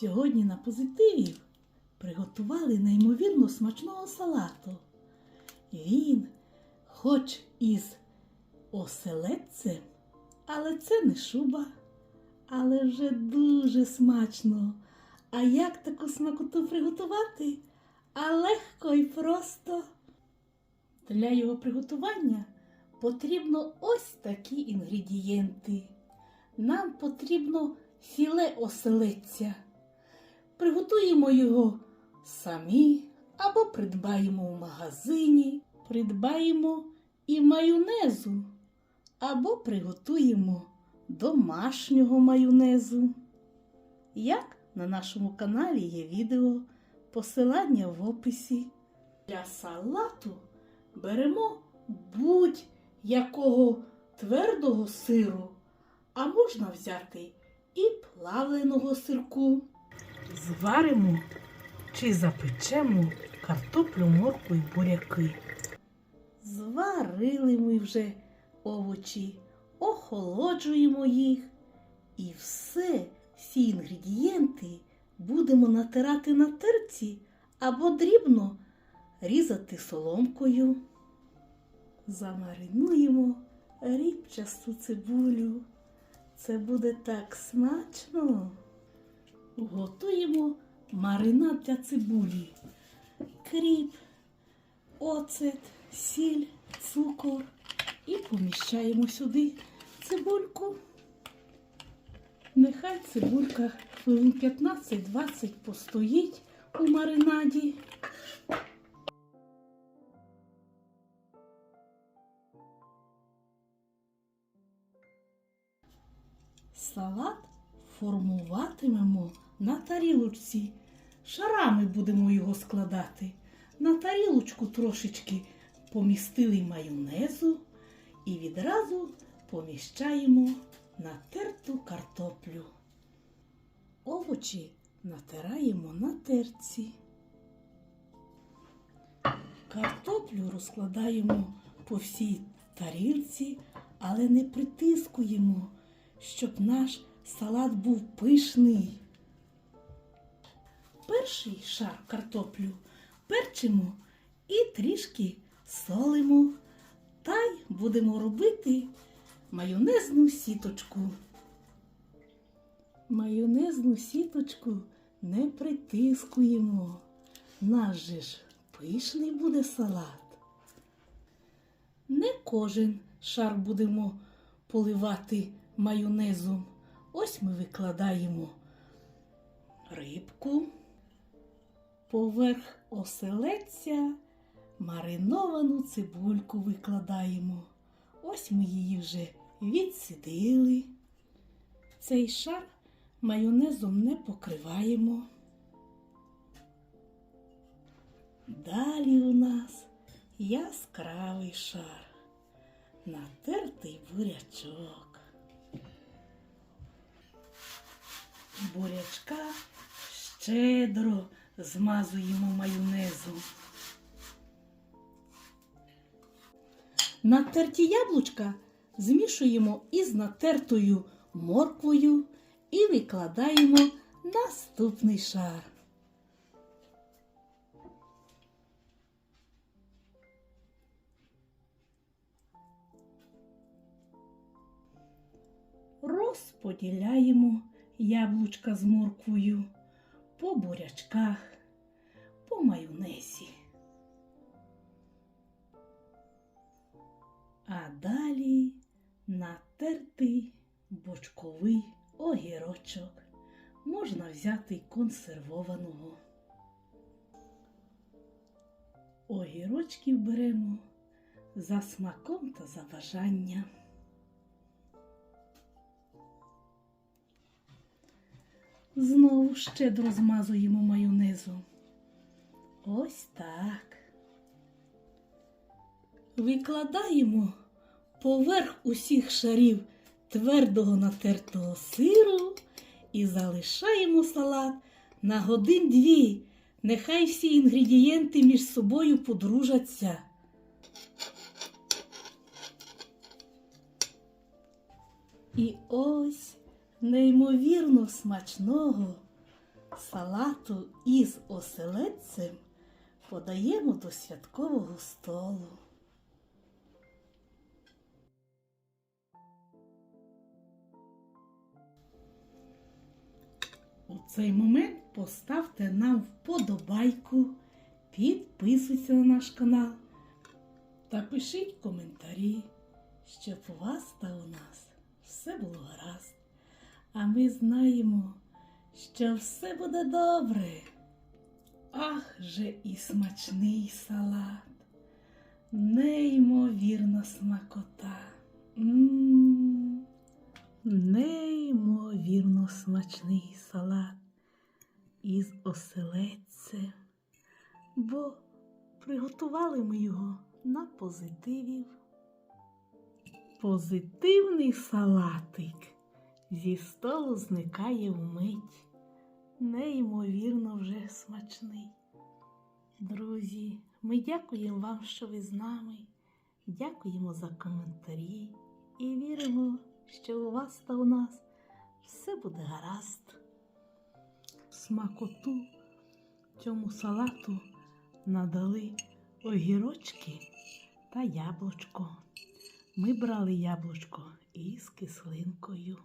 Сьогодні на позитиві приготували неймовірно смачного салату. Він, хоч із оселедцем, але це не шуба, але вже дуже смачно. А як таку смакоту приготувати? А легко і просто. Для його приготування потрібно ось такі інгредієнти. Нам потрібно філе оселедця. Приготуємо його самі або придбаємо в магазині, придбаємо і майонезу, або приготуємо домашнього майонезу. Як на нашому каналі є відео, посилання в описі. Для салату беремо будь-якого твердого сиру, а можна взяти і плавленого сирку. Зваримо чи запечемо картоплю, морку і буряки. Зварили ми вже овочі, охолоджуємо їх і все, всі інгредієнти будемо натирати на терці або дрібно різати соломкою. Замаринуємо рібчасту цибулю. Це буде так смачно. Готуємо маринад для цибулі. Кріп, оцет, сіль, цукор. І поміщаємо сюди цибульку. Нехай цибулька хвилин 15-20 постоїть у маринаді. Салат формуватимемо на тарілочці. Шарами будемо його складати. На тарілочку трошечки помістили майонезу і відразу поміщаємо натерту картоплю. Овочі натираємо на терці. Картоплю розкладаємо по всій тарілці, але не притискуємо, щоб наш салат був пишний. Перший шар картоплю перчимо і трішки солимо. Та й будемо робити майонезну сіточку. Майонезну сіточку не притискуємо. Наш же ж пишний буде салат. Не кожен шар будемо поливати майонезом. Ось ми викладаємо рибку, поверх оселедця мариновану цибульку викладаємо. Ось ми її вже відсидили. Цей шар майонезом не покриваємо. Далі у нас яскравий шар, натертий бурячок. Бурячка щедро змазуємо майонезом. Натерті яблучка змішуємо із натертою морквою і викладаємо наступний шар. Розподіляємо яблучка з морквою по бурячках, по майонезі. А далі натертий бочковий огірочок. Можна взяти консервованого. Огірочків беремо за смаком та за бажанням. Знову щедро змазуємо майонезом. Ось так. Викладаємо поверх усіх шарів твердого натертого сиру і залишаємо салат на годин-дві. Нехай всі інгредієнти між собою подружаться. І ось неймовірно смачного салату із оселедцем подаємо до святкового столу. У цей момент поставте нам вподобайку, підписуйтесь на наш канал та пишіть коментарі, щоб у вас та у нас все було гаразд. А ми знаємо, що все буде добре. Ах же і смачний салат, неймовірна смакота. М, Неймовірно смачний салат із оселедцем, бо приготували ми його на позитивів. Позитивний салатик зі столу зникає вмить. Неймовірно вже смачний. Друзі, ми дякуємо вам, що ви з нами. Дякуємо за коментарі і віримо, що у вас та у нас все буде гаразд. Смакоту цьому салату надали огірочки та яблучко. Ми брали яблучко із кислинкою.